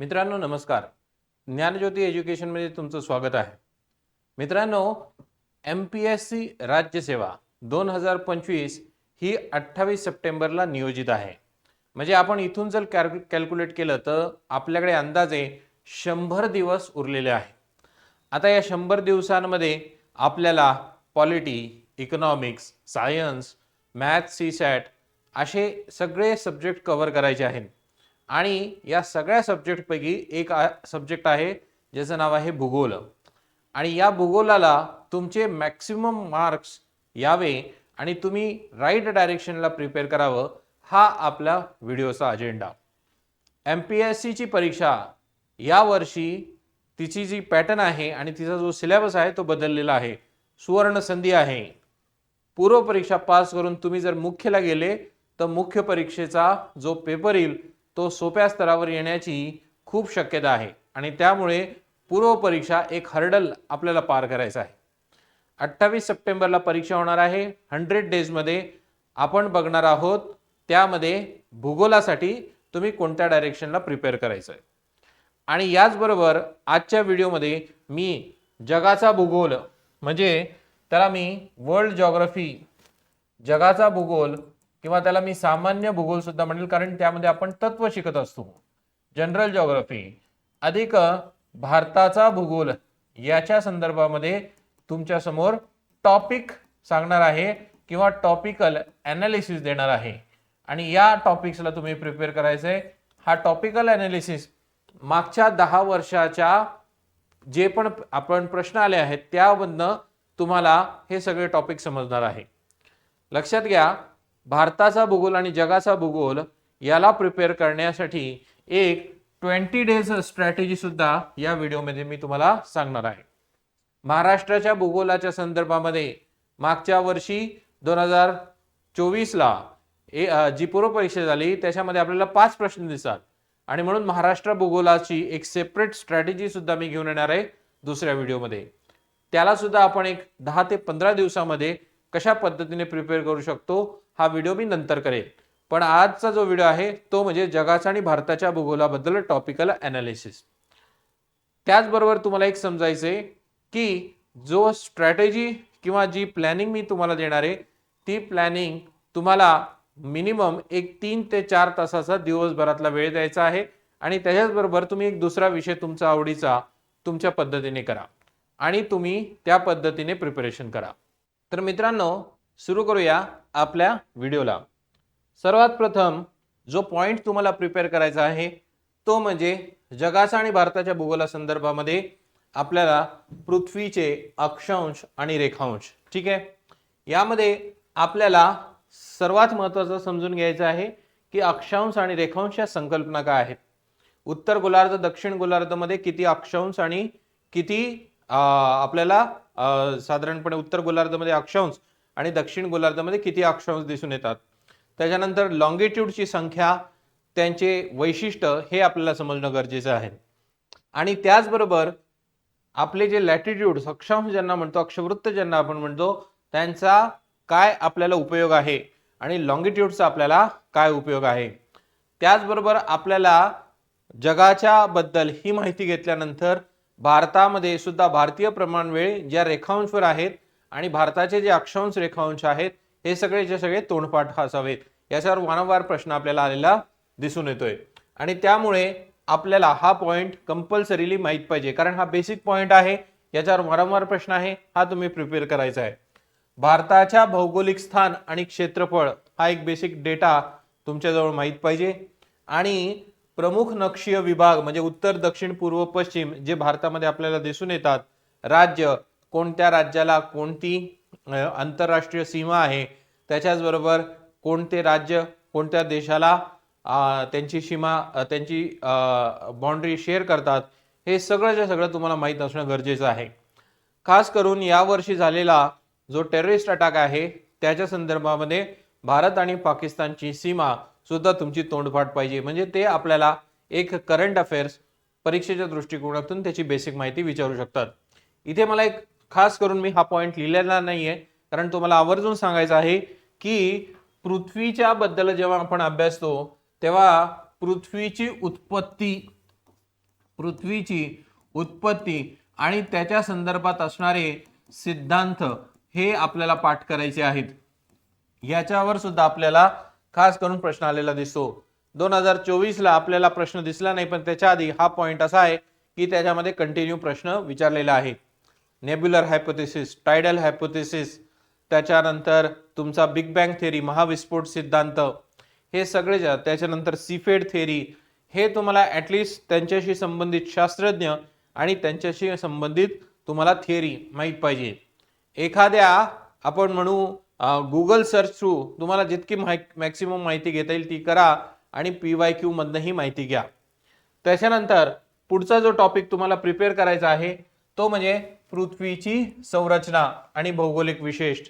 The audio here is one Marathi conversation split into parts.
मित्रांनो नमस्कार. ज्ञानज्योती एज्युकेशनमध्ये तुमचं स्वागत आहे. मित्रांनो एम पी एस सी राज्यसेवा दोन हजार पंचवीस ही अठ्ठावीस सप्टेंबरला नियोजित आहे. म्हणजे आपण इथून जर कॅल्कु कॅल्क्युलेट केलं तर आपल्याकडे अंदाजे शंभर दिवस उरलेले आहे. आता या शंभर दिवसांमध्ये आपल्याला polity economics science maths C SAT असे सगळे सब्जेक्ट कव्हर करायचे आहेत. आणि या सगळ्या सब्जेक्टपैकी एक सब्जेक्ट आहे ज्याचं नाव आहे भूगोल. आणि या भूगोलाला तुमचे मॅक्सिमम मार्क्स यावे आणि तुम्ही राईट डायरेक्शनला प्रिपेअर करावं हा आपला व्हिडिओचा अजेंडा एम पी एस सीची परीक्षा यावर्षी तिची जी पॅटर्न आहे आणि तिचा जो सिलेबस आहे तो बदललेला आहे. सुवर्ण संधी आहे. पूर्व परीक्षा पास करून तुम्ही जर मुख्यला गेले तर मुख्य परीक्षेचा जो पेपर येईल तो सोप्या स्तरावर येण्याची खूप शक्यता आहे. आणि त्यामुळे पूर्व परीक्षा एक हर्डल आपल्याला पार करायचा आहे. अठ्ठावीस सप्टेंबरला परीक्षा होणार आहे. हंड्रेड डेजमध्ये आपण बघणार आहोत. त्यामध्ये भूगोलासाठी तुम्ही कोणत्या डायरेक्शनला प्रिपेअर करायचं आहे आणि याचबरोबर आजच्या व्हिडिओमध्ये मी जगाचा भूगोल म्हणजे त्याला मी वर्ल्ड जॉग्रफी जगाचा भूगोल किंवा त्याला मी सामान्य भूगोल सुद्धा म्हणेल कारण त्यामध्ये आपण तत्व शिकत असतो. जनरल जॉग्रफी अधिक भारताचा भूगोल याच्या संदर्भामध्ये तुमच्यासमोर टॉपिक सांगणार आहे किंवा टॉपिकल ॲनालिसिस देणार आहे. आणि या टॉपिक्सला तुम्ही प्रिपेअर करायचं आहे हा टॉपिकल ॲनालिसिस मागच्या दहा वर्षाच्या जे पण आपण प्रश्न आले आहेत त्यामधनं तुम्हाला हे सगळे टॉपिक समजणार आहे. लक्षात घ्या भारताचा भूगोल आणि जगाचा भूगोल याला प्रिपेअर करण्यासाठी एक ट्वेंटी डेज स्ट्रॅटेजी सुद्धा या व्हिडिओमध्ये मी तुम्हाला सांगणार आहे. महाराष्ट्राच्या भूगोलाच्या संदर्भामध्ये मागच्या वर्षी दोन हजार चोवीसला ए जी पूर्व परीक्षा झाली त्याच्यामध्ये आपल्याला पाच प्रश्न दिसतात. आणि म्हणून महाराष्ट्र भूगोलाची एक सेपरेट स्ट्रॅटेजी सुद्धा मी घेऊन येणार आहे दुसऱ्या व्हिडिओमध्ये त्याला सुद्धा आपण एक दहा ते पंधरा दिवसामध्ये कशा पद्धतीने प्रिपेअर करू शकतो हा व्हिडिओ मी नंतर करेन. पण आजचा जो व्हिडिओ आहे तो म्हणजे जगाचा आणि भारताच्या भूगोलाबद्दल टॉपिकल ॲनालिसिस त्याचबरोबर तुम्हाला एक समजायचंय की जो स्ट्रॅटेजी किंवा जी प्लॅनिंग मी तुम्हाला देणार आहे ती प्लॅनिंग तुम्हाला मिनिमम एक तीन ते चार तासाचा दिवसभरातला वेळ द्यायचा आहे आणि त्याच्याचबरोबर तुम्ही एक दुसरा विषय तुमचा आवडीचा तुमच्या पद्धतीने करा आणि तुम्ही त्या पद्धतीने प्रिपरेशन करा. तर मित्रांनो सुरू करूया आपल्या व्हिडिओला. सर्वात प्रथम जो पॉईंट तुम्हाला प्रिपेअर करायचा आहे तो म्हणजे जगाचा आणि भारताच्या भूगोला संदर्भामध्ये आपल्याला पृथ्वीचे अक्षांश आणि रेखांश ठीक आहे? यामध्ये आपल्याला सर्वात महत्त्वाचं समजून घ्यायचं आहे की अक्षांश आणि रेखांश या संकल्पना काय आहेत. उत्तर गोलार्ध दक्षिण गोलार्धमध्ये किती अक्षांश आणि किती आपल्याला साधारणपणे उत्तर गोलार्धमध्ये अक्षांश आणि दक्षिण गोलार्धामध्ये किती अक्षांश दिसून येतात? त्याच्यानंतर लॉंगिट्यूडची संख्या त्यांचे वैशिष्ट्य हे आपल्याला समजणं गरजेचं आहे. आणि त्याचबरोबर आपले जे लॅटिट्यूड अक्षांश ज्यांना म्हणतो अक्षवृत्त ज्यांना आपण म्हणतो त्यांचा काय आपल्याला उपयोग आहे? आणि लॉंगिट्यूडचा आपल्याला काय उपयोग आहे? त्याचबरोबर आपल्याला जगाच्या बद्दल ही माहिती घेतल्यानंतर भारतामध्ये सुद्धा भारतीय प्रमाणवेळ ज्या रेखांशवर आहेत आणि भारताचे जे अक्षांश रेखांश आहेत हे सगळेचे सगळे तोंडपाठ असावेत. याच्यावर वारंवार प्रश्न आपल्याला आलेला दिसून येतोय. आणि त्यामुळे आपल्याला हा पॉईंट कंपल्सरीली माहीत पाहिजे. कारण हा बेसिक पॉईंट आहे याच्यावर वारंवार प्रश्न आहे हा तुम्ही प्रिपेअर करायचा आहे. भारताच्या भौगोलिक स्थान आणि क्षेत्रफळ हा एक बेसिक डेटा तुमच्याजवळ माहीत पाहिजे. आणि प्रमुख नक्षीय विभाग म्हणजे उत्तर दक्षिण पूर्व पश्चिम जे भारतामध्ये आपल्याला दिसून येतात राज्य कोणत्या राज्याला कोणती आंतरराष्ट्रीय सीमा आहे त्याच्याचबरोबर कोणते राज्य कोणत्या देशाला त्यांची सीमा त्यांची बाउंड्री शेअर करतात हे सगळंच्या सगळं तुम्हाला माहीत असणं गरजेचं आहे. खास करून यावर्षी झालेला जो टेररिस्ट अटॅक आहे त्याच्या संदर्भामध्ये भारत आणि पाकिस्तानची सीमा सुद्धा तुमची तोंडपाठ पाहिजे. म्हणजे ते आपल्याला एक करंट अफेअर्स परीक्षेच्या दृष्टिकोनातून त्याची बेसिक माहिती विचारू शकतात. इथे मला एक खास करून मी हा पॉईंट लिहिलेला नाही आहे कारण तुम्हाला आवर्जून सांगायचं आहे की पृथ्वीच्या बद्दल जेव्हा आपण अभ्यासतो तेव्हा पृथ्वीची उत्पत्ती पृथ्वीची उत्पत्ती आणि त्याच्या संदर्भात असणारे सिद्धांत हे आपल्याला पाठ करायचे आहेत. याच्यावर सुद्धा आपल्याला खास करून प्रश्न आलेला दिसतो. दोन हजार चोवीसला आपल्याला प्रश्न दिसला नाही पण त्याच्या आधी हा पॉइंट असा आहे की त्याच्यामध्ये कंटिन्यू प्रश्न विचारलेला आहे. नेब्युलर हायपोथेसिस टायडल हायपोथेसिस त्याच्यानंतर तुमचा बिग बँग थेरी महाविस्फोट सिद्धांत हे सगळे ज्या त्याच्यानंतर सीफेड थेरी हे तुम्हाला ॲटलिस्ट त्यांच्याशी संबंधित शास्त्रज्ञ आणि त्यांच्याशी संबंधित तुम्हाला थेरी माहीत पाहिजे. एखाद्या आपण म्हणू गुगल सर्च थ्रू तुम्हाला जितकी माहि मॅक्सिमम माहिती घेता येईल ती करा आणि पी वाय क्यूमधनंही माहिती घ्या. त्याच्यानंतर पुढचा जो टॉपिक तुम्हाला प्रिपेअर करायचा आहे तो म्हणजे पृथ्वीची संरचना आणि भौगोलिक विशेष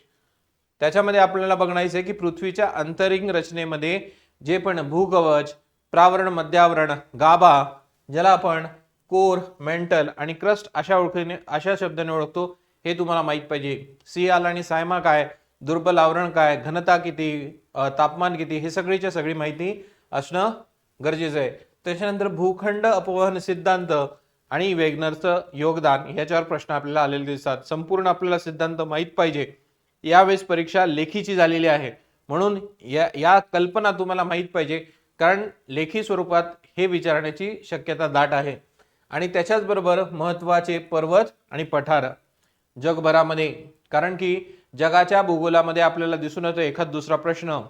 त्याच्यामध्ये आपल्याला बघणायचं आहे की पृथ्वीच्या अंतरिंग रचनेमध्ये जे पण भूकवच प्रावरण मध्यावरण गाभा ज्याला आपण कोर मेंटल आणि क्रस्ट अशा ओळखीने अशा शब्दाने ओळखतो हे तुम्हाला माहीत पाहिजे. सियाल आणि सायमा काय? दुर्बल आवरण काय? घनता किती? तापमान किती? हे सगळीच्या सगळी माहिती असणं गरजेचं आहे. त्याच्यानंतर भूखंड अपवहन सिद्धांत आणि वेगनरचं योगदान ह्याच्यावर प्रश्न आपल्याला आलेले दिसतात. संपूर्ण आपल्याला सिद्धांत माहीत पाहिजे. यावेळेस परीक्षा लेखीची झालेली आहे. म्हणून या या कल्पना तुम्हाला माहीत पाहिजे. कारण लेखी स्वरूपात हे विचारण्याची शक्यता दाट आहे. आणि त्याच्याचबरोबर महत्त्वाचे पर्वत आणि पठार जगभरामध्ये. कारण की जगाच्या भूगोलामध्ये आपल्याला दिसून येतो एखाद दुसरा प्रश्न.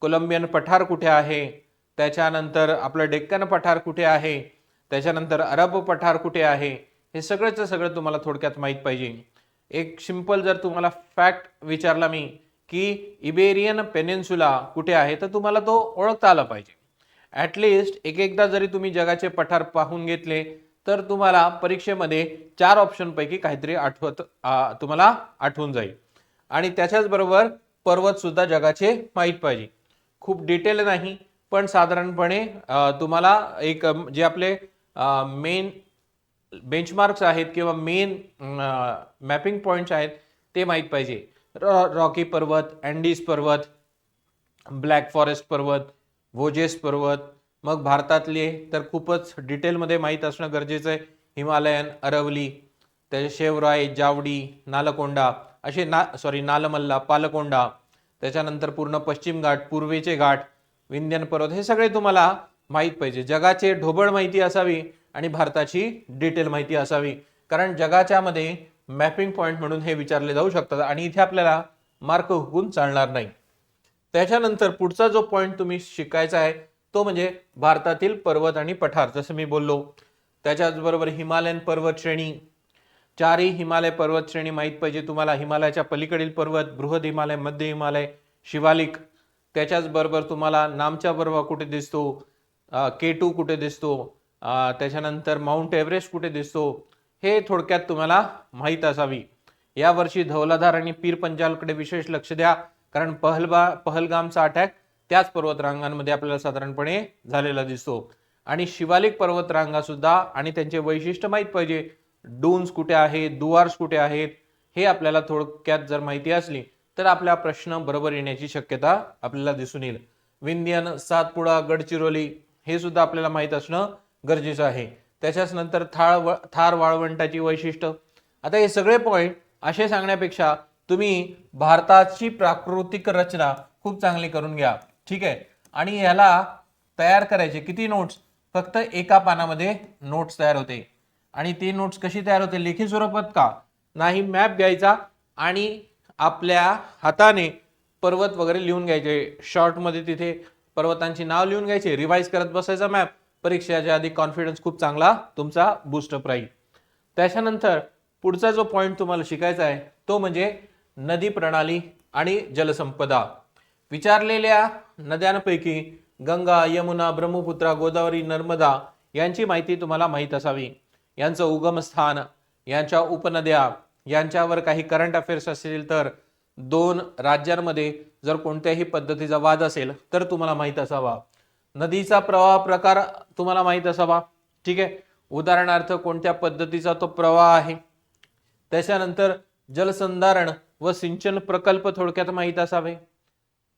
कोलंबियन पठार कुठे आहे? त्याच्यानंतर आपलं डेक्कन पठार कुठे आहे? त्याच्यानंतर अरब पठार कुठे आहे? हे सगळंच सगळं तुम्हाला थोडक्यात माहीत पाहिजे. एक सिंपल जर तुम्हाला फॅक्ट विचारला मी की इबेरियन पेनिन्सुला कुठे आहे तर तुम्हाला तो ओळखता आला पाहिजे. ॲटलिस्ट एक एकदा जरी तुम्ही जगाचे पठार पाहून घेतले तर तुम्हाला परीक्षेमध्ये चार ऑप्शनपैकी काहीतरी आठवत तुम्हाला आठवून जाईल. आणि त्याच्याचबरोबर पर्वतसुद्धा जगाचे माहीत पाहिजे. खूप डिटेल नाही पण साधारणपणे तुम्हाला एक जे आपले मेन बेंचमार्क्स आहेत किंवा मेन मॅपिंग पॉईंट्स आहेत ते माहीत पाहिजे. रॉ रॉकी पर्वत अँडीज पर्वत ब्लॅक फॉरेस्ट पर्वत वोजेस पर्वत. मग भारतातले तर खूपच डिटेलमध्ये माहीत असणं गरजेचं आहे. हिमालयन अरवली त्याचे शेवराय जावडी नालकोंडा असे ना सॉरी नालमल्ला पालकोंडा त्याच्यानंतर पूर्ण पश्चिम घाट पूर्वेचे घाट विंध्यन पर्वत हे सगळे तुम्हाला माहीत पाहिजे. जगाचे ढोबळ माहिती असावी आणि भारताची डिटेल माहिती असावी. कारण जगाच्या मध्ये मॅपिंग पॉईंट म्हणून हे विचारले जाऊ शकतात आणि इथे आपल्याला मार्क हुकून चालणार नाही. त्याच्यानंतर पुढचा जो पॉईंट तुम्ही शिकायचा आहे तो म्हणजे भारतातील पर्वत आणि पठार. जसं मी बोललो त्याच्याचबरोबर हिमालयन पर्वत श्रेणी चारही हिमालय पर्वत श्रेणी माहीत पाहिजे तुम्हाला. हिमालयाच्या पलीकडील पर्वत बृहद हिमालय मध्य हिमालय शिवालिक. त्याच्याचबरोबर तुम्हाला नामच्या बरोबर कुठे दिसतो? के टू कुठे दिसतो त्याच्यानंतर माउंट एव्हरेस्ट कुठे दिसतो हे थोडक्यात तुम्हाला माहीत असावी. यावर्षी धौलाधार आणि पीर पंजालकडे विशेष लक्ष द्या कारण पहलबा पहलगामचा अटॅक त्याच पर्वतरांगांमध्ये आपल्याला साधारणपणे झालेला दिसतो. आणि शिवालिक पर्वतरांगा सुद्धा आणि त्यांचे वैशिष्ट्य माहीत पाहिजे. डून्स कुठे आहेत दुवार्स कुठे आहेत हे आपल्याला थोडक्यात जर माहिती असली तर आपला प्रश्न बरोबर येण्याची शक्यता आपल्याला दिसून येईल. विंध्यन सातपुडा गडचिरोली हे सुद्धा आपल्याला माहीत असणं गरजेचं आहे. त्याच्याच नंतर थाळ व थार वाळवंटाची वैशिष्ट्य. आता हे सगळे पॉईंट असे सांगण्यापेक्षा तुम्ही भारताची प्राकृतिक रचना खूप चांगली करून घ्या. ठीक आहे? आणि ह्याला तयार करायचे किती नोट्स फक्त एका पानामध्ये नोट्स तयार होते. आणि ती नोट्स कशी तयार होते? लेखी स्वरूपात का? नाही मॅप घ्यायचा आणि आपल्या हाताने पर्वत वगैरे लिहून घ्यायचे. शॉर्टमध्ये तिथे पर्वतांची नाव लिहून घ्यायचे रिवाईज करत बसायचा मॅप परीक्षेच्या आधी कॉन्फिडन्स खूप चांगला तुमचा बूस्टअप राहील त्याच्यानंतर पुढचा जो पॉईंट तुम्हाला शिकायचा आहे तो म्हणजे नदी प्रणाली आणि जलसंपदा. विचारलेल्या नद्यांपैकी गंगा यमुना ब्रह्मपुत्रा गोदावरी नर्मदा यांची माहिती तुम्हाला माहीत असावी. यांचं उगमस्थान यांच्या उपनद्या यांच्यावर काही करंट अफेअर्स असतील तर दोन राज्यांमध्ये जर कोणत्याही पद्धतीचा वाद असेल तर तुम्हाला माहीत असावा. नदीचा प्रवाह प्रकार तुम्हाला माहीत असावा. ठीक आहे? उदाहरणार्थ कोणत्या पद्धतीचा तो प्रवाह आहे? त्याच्यानंतर जलसंधारण व सिंचन प्रकल्प थोडक्यात माहीत असावे.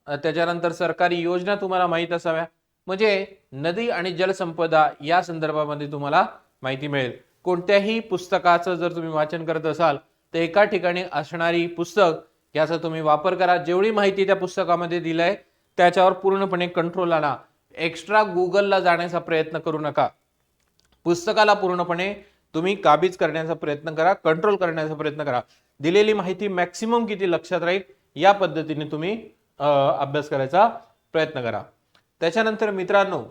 त्याच्यानंतर सरकारी योजना तुम्हाला माहीत असाव्या. म्हणजे नदी आणि जलसंपदा या संदर्भामध्ये तुम्हाला माहिती मिळेल. कोणत्याही पुस्तकाचं जर तुम्ही वाचन करत असाल तर एका ठिकाणी असणारी पुस्तक याचा तुम्ही वापर करा. जेवढी माहिती त्या पुस्तकामध्ये दिलंय त्याच्यावर पूर्णपणे कंट्रोल आणा. एक्स्ट्रा गुगलला जाण्याचा प्रयत्न करू नका. पुस्तकाला पूर्णपणे तुम्ही काबीज करण्याचा प्रयत्न करा कंट्रोल करण्याचा प्रयत्न करा. दिलेली माहिती मॅक्सिमम किती लक्षात राहील या पद्धतीने तुम्ही अभ्यास करायचा प्रयत्न करा. त्याच्यानंतर मित्रांनो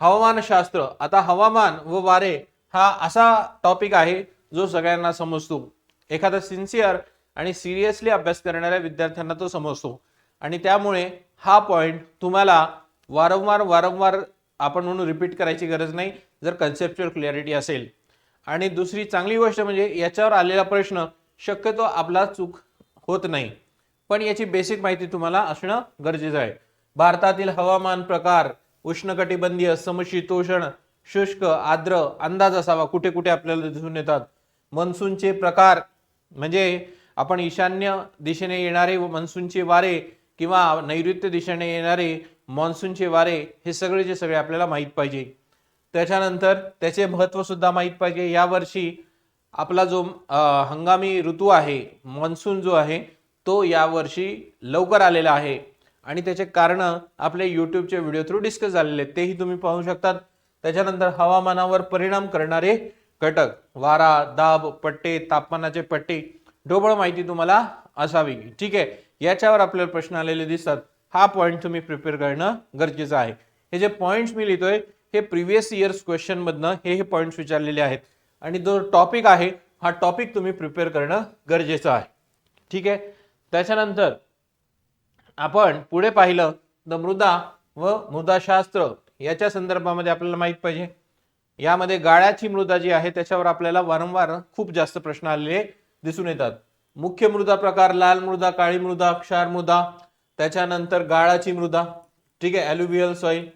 हवामानशास्त्र. आता हवामान व वारे हा असा टॉपिक आहे जो सगळ्यांना समजतो. एखादा सिन्सिअर आणि सिरियसली अभ्यास करणाऱ्या विद्यार्थ्यांना तो समजतो. आणि त्यामुळे हा पॉईंट तुम्हाला वारंवार वारंवार आपण म्हणून रिपीट करायची गरज नाही जर कन्सेप्च्युअल क्लॅरिटी असेल. आणि दुसरी चांगली गोष्ट म्हणजे याच्यावर आलेला प्रश्न शक्यतो आपला चूक होत नाही. पण याची बेसिक माहिती तुम्हाला असणं गरजेचं आहे. भारतातील हवामान प्रकार उष्णकटिबंधीय समशीतोष्ण शुष्क आर्द्र अंदाज असावा कुठे कुठे आपल्याला दिसून येतात. मनसूनचे प्रकार म्हणजे आपण ईशान्य दिशेने येणारे मान्सूनचे वारे किंवा नैऋत्य दिशेने येणारे मान्सूनचे वारे हे सगळे जे सगळे आपल्याला माहीत पाहिजे. त्याच्यानंतर त्याचे महत्त्वसुद्धा माहीत पाहिजे. यावर्षी आपला जो हंगामी ऋतू आहे मान्सून जो आहे तो यावर्षी लवकर आलेला आहे. आणि त्याचे कारण आपले यूट्यूबचे व्हिडिओ थ्रू डिस्कस झालेले आहेत. तेही तुम्ही पाहू शकतात. त्याच्यानंतर हवामानावर परिणाम करणारे घटक. वारा दाब पट्टे तापमानाचे पट्टे. ढोबळ माहिती तुम्हाला असावी. ठीक आहे? याच्यावर आपल्याला प्रश्न आलेले दिसतात. हा पॉईंट तुम्ही प्रिपेअर करणं गरजेचं आहे. हे जे पॉईंट्स मी लिहितोय हे प्रिव्हियस इयर्स क्वेश्चन मधनं हे हे पॉईंट्स विचारलेले आहेत. आणि जो टॉपिक आहे हा टॉपिक तुम्ही प्रिपेअर करणं गरजेचं आहे. ठीक आहे? त्याच्यानंतर आपण पुढे पाहिलं तर मृदा व मृदाशास्त्र. याच्या संदर्भामध्ये आपल्याला माहीत पाहिजे. यामध्ये गाळ्याची मृदा जी आहे त्याच्यावर आपल्याला वारंवार खूप जास्त प्रश्न आलेले दिसून येतात. मुख्य मृदा प्रकार लाल मृदा काळी मृदा क्षार मृदा त्याच्यानंतर गाळाची मृदा ठीक आहे ॲल्युवियल सॉईल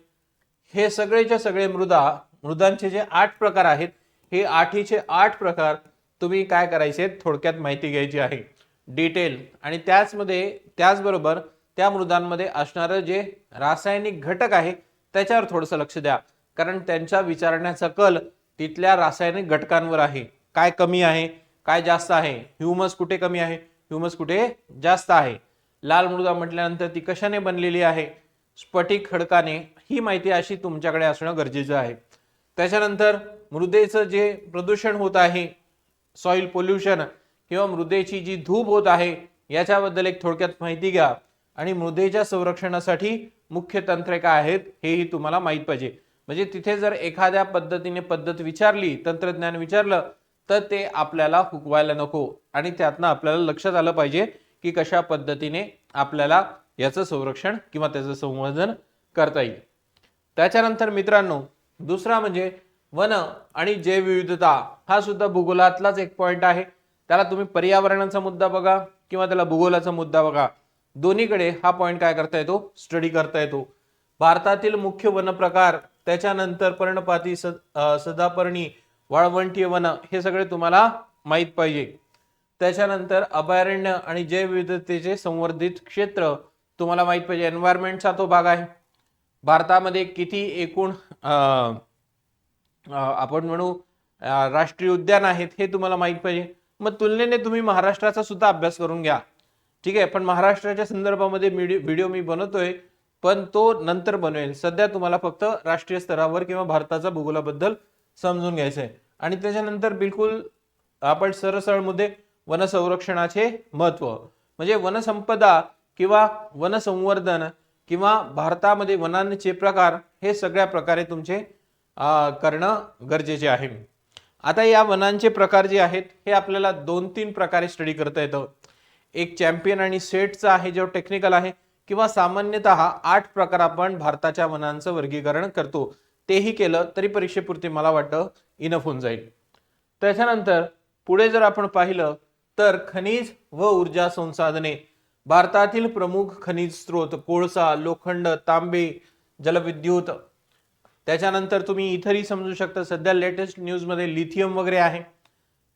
हे सगळेच्या सगळे मृदा मृदांचे जे आठ प्रकार आहेत हे आठीचे आठ प्रकार तुम्ही काय करायचे थोडक्यात माहिती घ्यायची आहे. डिटेल आणि त्याचमध्ये त्याचबरोबर त्या मृदांमध्ये असणारं जे रासायनिक घटक आहे त्याच्यावर थोडंसं लक्ष द्या. कारण त्यांच्या विचारण्याचा कल तिथल्या रासायनिक घटकांवर आहे. काय कमी आहे? काय जास्त आहे? ह्युमस कुठे कमी आहे? ह्युमस कुठे जास्त आहे? लाल मृदा म्हटल्यानंतर ती कशाने बनलेली आहे? स्फटिक खडकाने. ही माहिती अशी तुमच्याकडे असणं गरजेचं आहे. त्याच्यानंतर मृदेचं जे प्रदूषण होत आहे सॉइल पोल्युशन किंवा मृदेची जी धूप होत आहे याच्याबद्दल एक थोडक्यात माहिती घ्या. आणि मृदेच्या संरक्षणासाठी मुख्य तंत्रे काय आहेत हेही तुम्हाला माहीत पाहिजे. म्हणजे तिथे जर एखाद्या पद्धतीने पद्धत विचारली तंत्रज्ञान विचारलं तर ते आपल्याला हुकवायला नको. आणि त्यातनं आपल्याला लक्षात आलं पाहिजे की कशा पद्धतीने आपल्याला याचं संरक्षण किंवा त्याचं संवर्धन करता येईल. त्याच्यानंतर मित्रांनो दुसरा म्हणजे वन आणि जैवविविधता हा सुद्धा भूगोलातलाच एक पॉईंट आहे. त्याला तुम्ही पर्यावरणाचा मुद्दा बघा किंवा त्याला भूगोलाचा मुद्दा बघा. दोन्हीकडे हा पॉईंट काय करता येतो? स्टडी करता येतो. भारतातील मुख्य वन प्रकार त्याच्यानंतर पर्णपाती सद सदापर्णी वाळवंटीय वन हे सगळे तुम्हाला माहीत पाहिजे. त्याच्यानंतर अभयारण्य आणि जैवविविधतेचे संवर्धित क्षेत्र तुम्हाला माहीत पाहिजे. एन्व्हायरमेंटचा तो भाग आहे. भारतामध्ये किती एकूण आपण म्हणू राष्ट्रीय उद्यान आहेत हे तुम्हाला माहीत पाहिजे. मग तुलनेने तुम्ही महाराष्ट्राचा सुद्धा अभ्यास करून घ्या. ठीक आहे? पण महाराष्ट्राच्या संदर्भामध्ये व्हिडिओ मी बनवतोय पण तो नंतर बनवेल. सध्या तुम्हाला फक्त राष्ट्रीय स्तरावर किंवा भारताचा भूगोलाबद्दल समजून घ्यायचं आहे आणि त्याच्यानंतर बिलकुल आपण सरसळ मुद्दे वनसंरक्षणाचे महत्त्व म्हणजे वनसंपदा किंवा वनसंवर्धन किंवा भारतामध्ये वनांचे प्रकार हे सगळ्या प्रकारे तुमचे करणं गरजेचे आहे. आता या वनांचे प्रकार जे आहेत हे आपल्याला दोन तीन प्रकारे स्टडी करता येतं. एक चॅम्पियन आणि सेटचा आहे जो टेक्निकल आहे किंवा सामान्यतः आठ प्रकार आपण भारताच्या वनांचं वर्गीकरण करतो. तेही केलं तरी परीक्षेपुरती मला वाटतं इनफ होऊन जाईल. त्याच्यानंतर पुढे जर आपण पाहिलं तर खनिज व ऊर्जा संसाधने. भारतातील प्रमुख खनिज स्रोत कोळसा लोखंड तांबे जलविद्युत. त्याच्यानंतर तुम्ही इथंही समजू शकता सध्या लेटेस्ट न्यूजमध्ये लिथियम वगैरे आहे.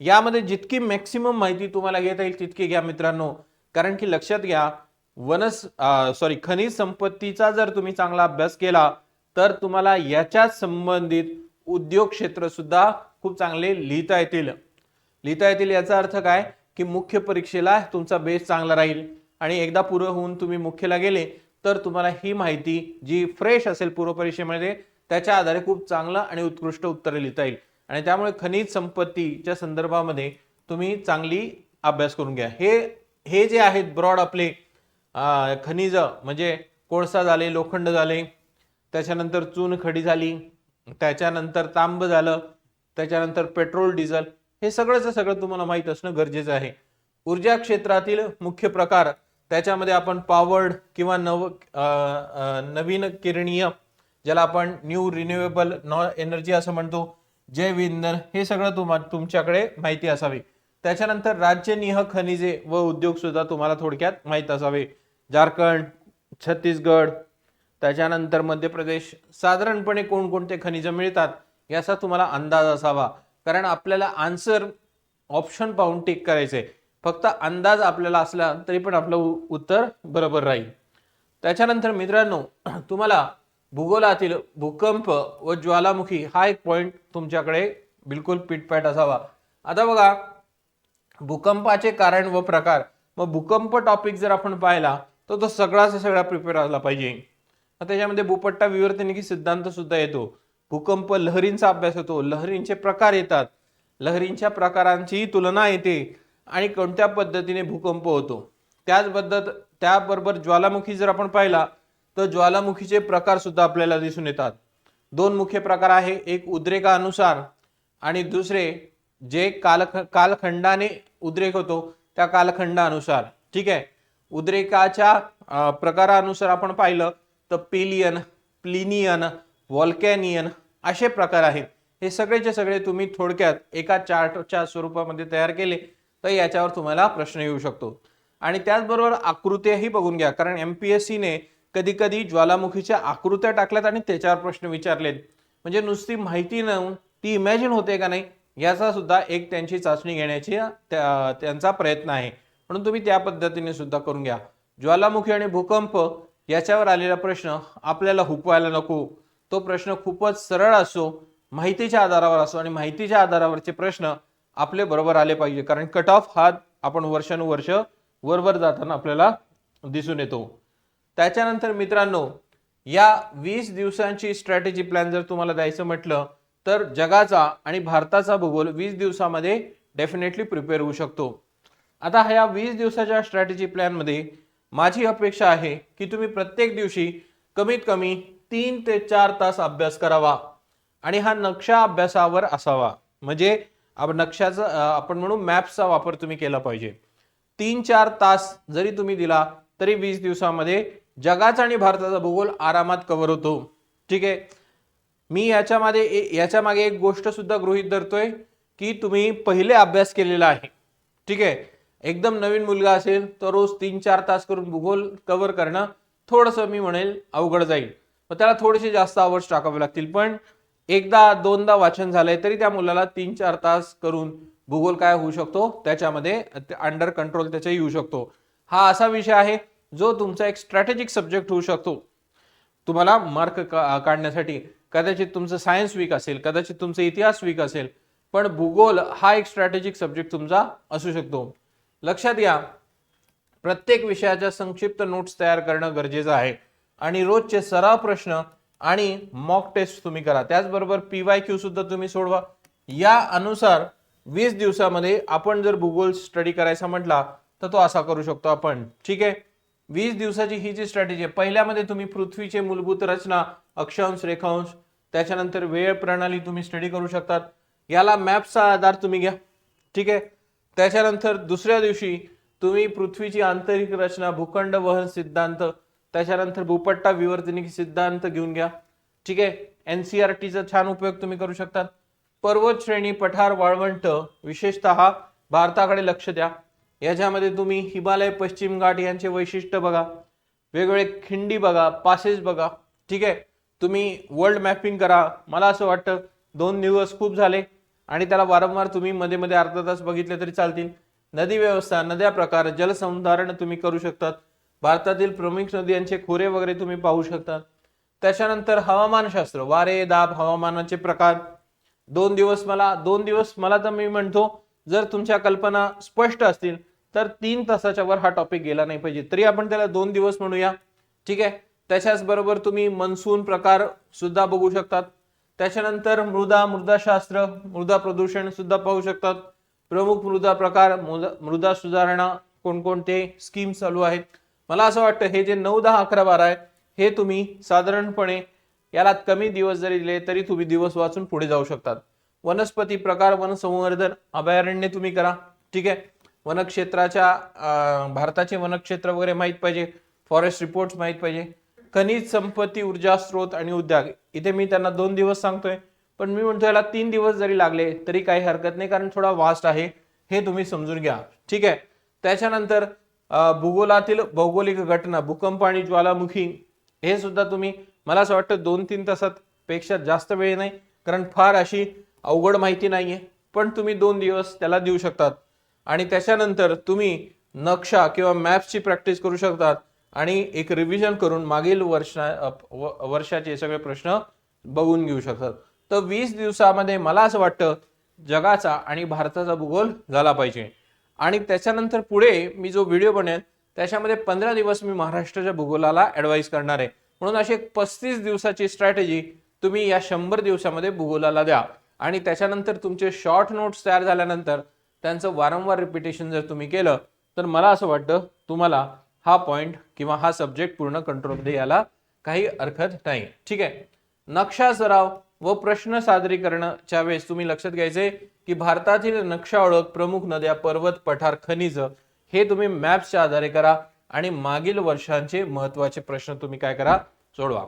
यामध्ये जितकी मॅक्सिमम माहिती तुम्हाला घेता येईल तितकी घ्या मित्रांनो. कारण की लक्षात घ्या वनस सॉरी खनिज संपत्तीचा जर तुम्ही चांगला अभ्यास केला तर तुम्हाला याच्याच संबंधित उद्योग क्षेत्र सुद्धा खूप चांगले लिहिता येतील. लिहिता येतील याचा अर्थ काय? की मुख्य परीक्षेला तुमचा बेस चांगला राहील. आणि एकदा पूर्व होऊन तुम्ही मुख्यला गेले तर तुम्हाला ही माहिती जी फ्रेश असेल पूर्व परीक्षेमध्ये त्याच्या आधारे खूप चांगलं आणि उत्कृष्ट उत्तरे लिहिता येईल. आणि त्यामुळे खनिज संपत्तीच्या संदर्भामध्ये तुम्ही चांगली अभ्यास करून घ्या. हे हे जे आहेत ब्रॉड आपले खनिज म्हणजे कोळसा झाले लोखंड झाले त्याच्यानंतर चूनखडी झाली त्याच्यानंतर तांब झालं त्याच्यानंतर पेट्रोल डिझेल हे सगळंच सगळं तुम्हाला माहीत असणं गरजेचं आहे. ऊर्जा क्षेत्रातील मुख्य प्रकार त्याच्यामध्ये आपण पॉवर्ड किंवा नव नवीन किरणीय ज्याला आपण न्यू रिन्युएबल नॉ एनर्जी असं म्हणतो जैव इंधन हे सगळं तुम्हा तुमच्याकडे माहिती असावी. त्याच्यानंतर राज्यनिह खनिजे व उद्योग सुद्धा तुम्हाला थोडक्यात माहीत असावे. झारखंड छत्तीसगड त्याच्यानंतर मध्य प्रदेश साधारणपणे कोणकोणते खनिज मिळतात याचा तुम्हाला अंदाज असावा. कारण आपल्याला आन्सर ऑप्शन पाहून टिक करायचे फक्त अंदाज आपल्याला असला तरी पण आपलं उत्तर बरोबर राहील. त्याच्यानंतर मित्रांनो तुम्हाला भूगोलातील भूकंप व ज्वालामुखी हा एक पॉईंट तुमच्याकडे बिलकुल पिटपॅट असावा. आता बघा भूकंपाचे कारण व प्रकार. मग भूकंप टॉपिक जर आपण पाहिला तर तो सगळाच सगळा प्रिपेअर असला पाहिजे. मग त्याच्यामध्ये भूपट्टा विवर्तनिकी सिद्धांत सुद्धा येतो. भूकंप लहरींचा अभ्यास होतो. लहरींचे प्रकार येतात. लहरींच्या प्रकारांचीही तुलना येते आणि कोणत्या पद्धतीने भूकंप होतो. त्याचबद्दल त्याबरोबर ज्वालामुखी जर आपण पाहिला तर ज्वालामुखीचे प्रकार सुद्धा आपल्याला दिसून येतात. दोन मुख्य प्रकार आहे. एक उद्रेकानुसार आणि दुसरे जे काल कालखंडाने उद्रेक होतो त्या कालखंडानुसार. ठीक आहे? उद्रेकाच्या प्रकारानुसार आपण पाहिलं तर पेलियन प्लिनियन व्हॉल्कॅनियन असे प्रकार आहेत. हे सगळेचे सगळे तुम्ही थोडक्यात एका चार्टच्या स्वरूपामध्ये तयार केले तर याच्यावर तुम्हाला प्रश्न येऊ शकतो. आणि त्याचबरोबर आकृत्याही बघून घ्या कारण एम पी एस सीने कधी कधी ज्वालामुखीच्या आकृत्या टाकल्यात आणि त्याच्यावर प्रश्न विचारलेत. म्हणजे नुसती माहिती न ती इमॅजिन होते का नाही याचा सुद्धा एक त्यांची चाचणी घेण्याची त्यांचा प्रयत्न आहे. म्हणून तुम्ही त्या पद्धतीने सुद्धा करून घ्या. ज्वालामुखी आणि भूकंप याच्यावर आलेला प्रश्न आपल्याला हुकवायला नको. तो प्रश्न खूपच सरळ असो माहितीच्या आधारावर असो आणि माहितीच्या आधारावरचे प्रश्न आपले बरोबर आले पाहिजे. कारण कट ऑफ हा आपण वर्षानुवर्ष वरवर जाताना आपल्याला दिसून येतो. त्याच्यानंतर मित्रांनो या वीस दिवसांची स्ट्रॅटेजी प्लॅन जर तुम्हाला द्यायचं म्हटलं तर जगाचा आणि भारताचा भूगोल वीस दिवसामध्ये डेफिनेटली प्रिपेअर होऊ शकतो. आता ह्या वीस दिवसाच्या स्ट्रॅटेजी प्लॅनमध्ये माझी अपेक्षा आहे की तुम्ही प्रत्येक दिवशी कमीत कमी तीन ते चार तास अभ्यास करावा आणि हा नक्षा अभ्यासावर असावा. म्हणजे नक्षाचा आपण म्हणू मॅप्सचा वापर तुम्ही केला पाहिजे. तीन चार तास जरी तुम्ही दिला तरी वीस दिवसामध्ये जगाचा आणि भारताचा भूगोल आरामात कव्हर होतो. ठीक आहे? मी याच्यामध्ये ए- याच्या मागे एक गोष्ट सुद्धा गृहित धरतोय की तुम्ही पहिले अभ्यास केलेला आहे. ठीक आहे? एकदम नवीन मुलगा असेल तर रोज तीन चार तास करून भूगोल कव्हर करणं थोडंसं मी म्हणेल अवघड जाईल. मग त्याला थोडेसे जास्त आवर्स टाकावे लागतील. पण एकदा दोनदा वाचन झालंय तरी त्या मुलाला तीन चार तास करून भूगोल काय होऊ शकतो त्याच्यामध्ये अंडर कंट्रोल त्याचा येऊ शकतो. हा असा विषय आहे जो तुमचा एक स्ट्रॅटेजिक सब्जेक्ट होऊ शकतो. तुम्हाला मार्क का काढण्यासाठी. कदाचित तुमचं सायन्स वीक असेल कदाचित तुमचं इतिहास वीक असेल पण भूगोल हा एक स्ट्रॅटेजिक सब्जेक्ट तुमचा असू शकतो. लक्षात घ्या प्रत्येक विषयाच्या संक्षिप्त नोट्स तयार करणं गरजेचं आहे. आणि रोजचे सराव प्रश्न आणि मॉक टेस्ट तुम्ही करा. त्याचबरोबर पी वाय क्यू सुद्धा तुम्ही सोडवा. या अनुसार वीस दिवसामध्ये आपण जर भूगोल स्टडी करायचा म्हटला तर तो असा करू शकतो आपण. ठीक आहे? वीस दिवसाची ही जी स्ट्रॅटेजी आहे पहिल्यामध्ये तुम्ही पृथ्वीचे मूलभूत रचना अक्षांश रेखांश त्याच्यानंतर वेळ प्रणाली तुम्ही स्टडी करू शकतात. याला मॅपचा आधार तुम्ही घ्या. ठीक आहे? त्याच्यानंतर दुसऱ्या दिवशी तुम्ही पृथ्वीची आंतरिक रचना भूखंड वहन सिद्धांत त्याच्यानंतर भूपट्टा विवर्तनिक सिद्धांत घेऊन घ्या. ठीक आहे? एन सी आर टीचा छान उपयोग तुम्ही करू शकता पर्वत श्रेणी पठार वाळवंट विशेषतः भारताकडे लक्ष द्या. याच्यामध्ये तुम्ही हिमालय पश्चिम घाट यांचे वैशिष्ट्य बघा. वेगवेगळे खिंडी बघा पासेस बघा. ठीक आहे? तुम्ही वर्ल्ड मॅपिंग करा. मला असं वाटतं दोन दिवस खूप झाले. आणि त्याला वारंवार तुम्ही मध्ये मध्ये अर्धा तास बघितले तरी चालतील. नदी व्यवस्था नद्या प्रकार जलसंधारण तुम्ही करू शकतात. भारतातील प्रमुख नद्यांचे खोरे वगैरे तुम्ही पाहू शकता त्याच्यानंतर हवामानशास्त्र वारे दाब हवामानाचे प्रकार. दोन दिवस मला दोन दिवस मला तर मी म्हणतो जर तुमच्या कल्पना स्पष्ट असतील तर तीन तासाच्या वर हा टॉपिक गेला नाही पाहिजे. तरी आपण त्याला दोन दिवस म्हणूया. ठीक आहे? त्याच्याच बरोबर तुम्ही मनसून प्रकार सुद्धा बघू शकतात. त्याच्यानंतर मृदा मृदाशास्त्र मृदा प्रदूषण सुद्धा पाहू शकतात. प्रमुख मृदा प्रकार मृदा- मृदा सुधारणा कोणकोणते? स्कीम चालू आहेत. मला असं वाटतं हे जे नऊ दहा अकरा बारा आहे हे तुम्ही साधारणपणे याला कमी दिवस जरी दिले तरी तुम्ही दिवस वाचून पुढे जाऊ शकतात. वनस्पती प्रकार वनसंवर्धन अभयारण्य तुम्ही करा. ठीक आहे? वनक्षेत्राच्या भारताचे वनक्षेत्र वगैरे माहीत पाहिजे. फॉरेस्ट रिपोर्ट्स माहीत पाहिजे. खनिज संपत्ती ऊर्जा स्रोत आणि उद्योग. इथे मी त्यांना दोन दिवस सांगतोय पण मी म्हणतो याला तीन दिवस जरी लागले तरी काही हरकत नाही कारण थोडा वास्ट आहे. हे तुम्ही समजून घ्या. ठीक आहे? त्याच्यानंतर भूगोलातील भौगोलिक घटना भूकंप आणि ज्वालामुखी हे सुद्धा तुम्ही मला असं वाटतं दोन तीन तासात पेक्षा जास्त वेळ नाही कारण फार अशी अवघड माहिती नाही आहे पण तुम्ही दोन दिवस त्याला देऊ शकतात. आणि त्याच्यानंतर तुम्ही नक्षा किंवा मॅप्सची प्रॅक्टिस करू शकतात. आणि एक रिव्हिजन करून मागील वर्षा व- वर्षाचे सगळे प्रश्न बघून घेऊ शकतात. तर वीस दिवसामध्ये मला असं वाटतं जगाचा आणि भारताचा भूगोल झाला पाहिजे. आणि त्याच्यानंतर पुढे मी जो व्हिडिओ बनेल त्याच्यामध्ये पंधरा दिवस मी महाराष्ट्राच्या भूगोलाला ॲडवाईस करणार आहे. म्हणून अशी एक पस्तीस दिवसाची स्ट्रॅटेजी तुम्ही या शंभर दिवसामध्ये भूगोलाला द्या. आणि त्याच्यानंतर तुमचे शॉर्ट नोट्स तयार झाल्यानंतर त्यांचं वारंवार रिपिटेशन जर तुम्ही केलं तर मला असं वाटतं तुम्हाला हा पॉइंट किंवा हा सब्जेक्ट पूर्ण कंट्रोलमध्ये याला काही हरकत नाही. ठीक आहे? नक्षा सराव व प्रश्न सादरीकरणाच्या वेळेस तुम्ही लक्षात घ्यायचे की भारतातील नक्षा ओळख प्रमुख नद्या पर्वत पठार खनिज हे तुम्ही मॅप्सच्या आधारे करा आणि मागील वर्षांचे महत्त्वाचे प्रश्न तुम्ही काय करा? सोडवा.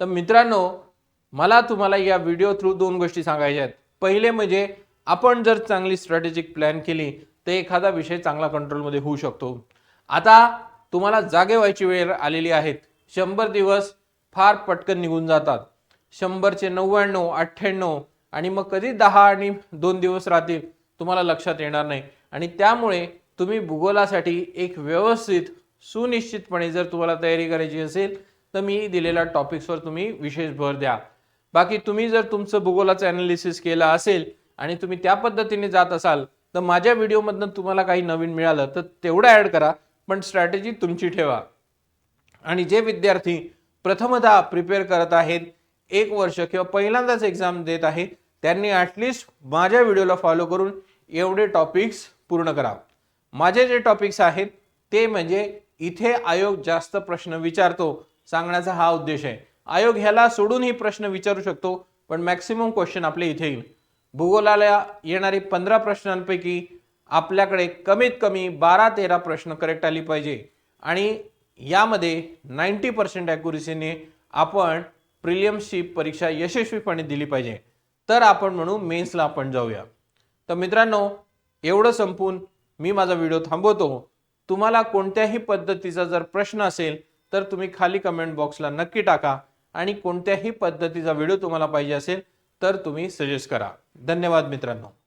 तर मित्रांनो मला तुम्हाला या व्हिडिओ थ्रू दोन गोष्टी सांगायच्या आहेत. पहिले म्हणजे आपण जर चांगली स्ट्रॅटेजिक प्लॅन केली तर एखादा विषय चांगला कंट्रोलमध्ये होऊ शकतो. आता तुम्हाला जागे व्हायची वेळ आलेली आहे शंभर दिवस फार पटकन निघून जातात. शंभरचे नव्याण्णव अठ्ठ्याण्णव आणि मग कधी दहा आणि दोन दिवस राहतील तुम्हाला लक्षात येणार नाही. आणि त्यामुळे तुम्ही भूगोलासाठी एक व्यवस्थित सुनिश्चितपणे जर तुम्हाला तयारी करायची असेल तर मी दिलेल्या टॉपिक्सवर तुम्ही विशेष भर द्या. बाकी तुम्ही जर तुमचं भूगोलाचं ॲनालिसिस केलं असेल आणि तुम्ही त्या पद्धतीने जात असाल तर माझ्या व्हिडिओमधनं तुम्हाला काही नवीन मिळालं तर तेवढं ॲड करा. पण स्ट्रॅटेजी तुमची ठेवा. आणि जे विद्यार्थी प्रथमतः प्रिपेअर करत आहेत एक वर्ष किंवा पहिल्यांदाच एक्झाम देत आहेत त्यांनी ॲटलिस्ट माझ्या व्हिडिओला फॉलो करून एवढे टॉपिक्स पूर्ण करा माझे जे टॉपिक्स आहेत ते म्हणजे इथे आयोग जास्त प्रश्न विचारतो सांगण्याचा हा उद्देश आहे. आयोग ह्याला सोडूनही प्रश्न विचारू शकतो पण मॅक्सिमम क्वेश्चन आपले इथे येईल. भूगोलाला येणारी पंधरा प्रश्नांपैकी आपल्याकडे कमीत कमी बारा तेरा प्रश्न करेक्ट आली पाहिजे. आणि यामध्ये नाईन्टी पर्सेंट ॲक्युरेसीने आपण प्रिलियम्सची परीक्षा यशस्वीपणे दिली पाहिजे. तर आपण म्हणू मेन्सला आपण जाऊया. तर मित्रांनो एवढं संपून मी माझा व्हिडिओ थांबवतो. तुम्हाला कोणत्याही पद्धतीचा जर प्रश्न असेल तर तुम्ही खाली कमेंट बॉक्सला नक्की टाका. आणि कोणत्याही पद्धतीचा व्हिडिओ तुम्हाला पाहिजे असेल तर तुम्ही सजेस्ट करा. धन्यवाद मित्रांनो.